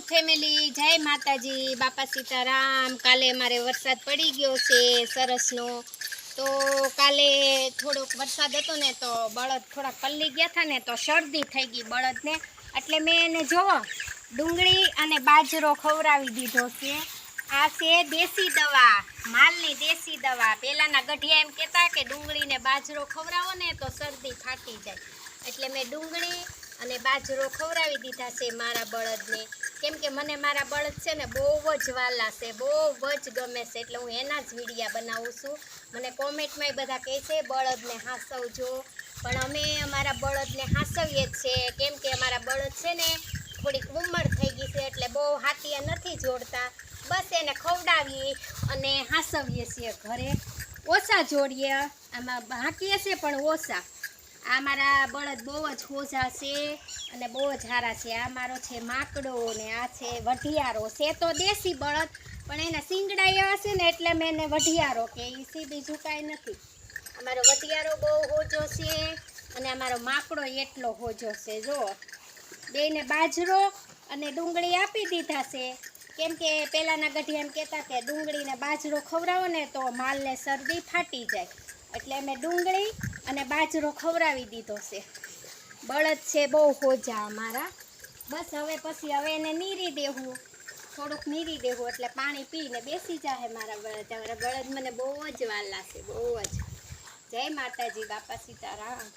YouTube family જય માતાજી. બાપા સીતારામ. કાલે અમારે વરસાદ પડી ગયો છે સરસનો. તો કાલે થોડોક વરસાદ હતો ને તો બળદ થોડા પલ્લી ગયા હતા ને તો શરદી થઈ ગઈ બળદને. એટલે મેં એને જોવો, ડુંગળી અને બાજરો ખવડાવી દીધો છે. આ છે દેશી દવા, માલની દેશી દવા. પહેલાંના ગઢિયા એમ કહેતા કે ડુંગળીને બાજરો ખવડાવો ને તો શરદી ફાટી જાય. એટલે મેં ડુંગળી અને બાજરો ખવડાવી દીધા છે મારા બળદને. કેમ કે મને મારા બળદ છે ને બહુ જ વાલા છે, બહુ જ ગમે છે, એટલે હું એના જ વિડીયા બનાવું છું. મને કોમેન્ટમાંય બધા કહે છે, બળદને હાંસવજો. પણ અમે અમારા બળદને હાંસવીએ જ છીએ. કેમ કે અમારા બળદ છે ને થોડીક ઉંમર થઈ ગઈ છે, એટલે બહુ હાથિયા નથી જોડતા. બસ એને ખવડાવીએ અને હાંસવીએ છીએ ઘરે. ઓછા જોડીએ. આમાં હાંકીએ છીએ પણ ઓછા. આ મારા બળદ બહુ જ ખોજા છે અને બહુ જ સારા છે. આ મારો છે માકડો ને આ છે વઢિયારો. છે તો દેશી બળદ, પણ એના શિંગડા એવા છે ને એટલે મેં એને વઢિયારો કે એ સી બીજું કાંઈ નથી અમારો વઢિયારો બહુ હોજો છે અને અમારો માકડો એટલો હોજો છે. જો બેને બાજરો અને ડુંગળી આપી દીધા છે. કેમ કે પહેલાંના ગઢિયા એમ કહેતા કે ડુંગળીને બાજરો ખવડાવો ને તો માલને શરદી ફાટી જાય. એટલે અમે ડુંગળી અને બાજરો ખવડાવી દીધો છે. બળદ છે, બહુ હોજા અમારા. બસ હવે પછી હવે એને નીરી દેવું. થોડુંક નીરી દેવું એટલે પાણી પીને બેસી જાય મારા બળદ. અમારા બળદ મને બહુ જ વાલા છે બહુ જ. જય માતાજી, બાપા સીતારામ.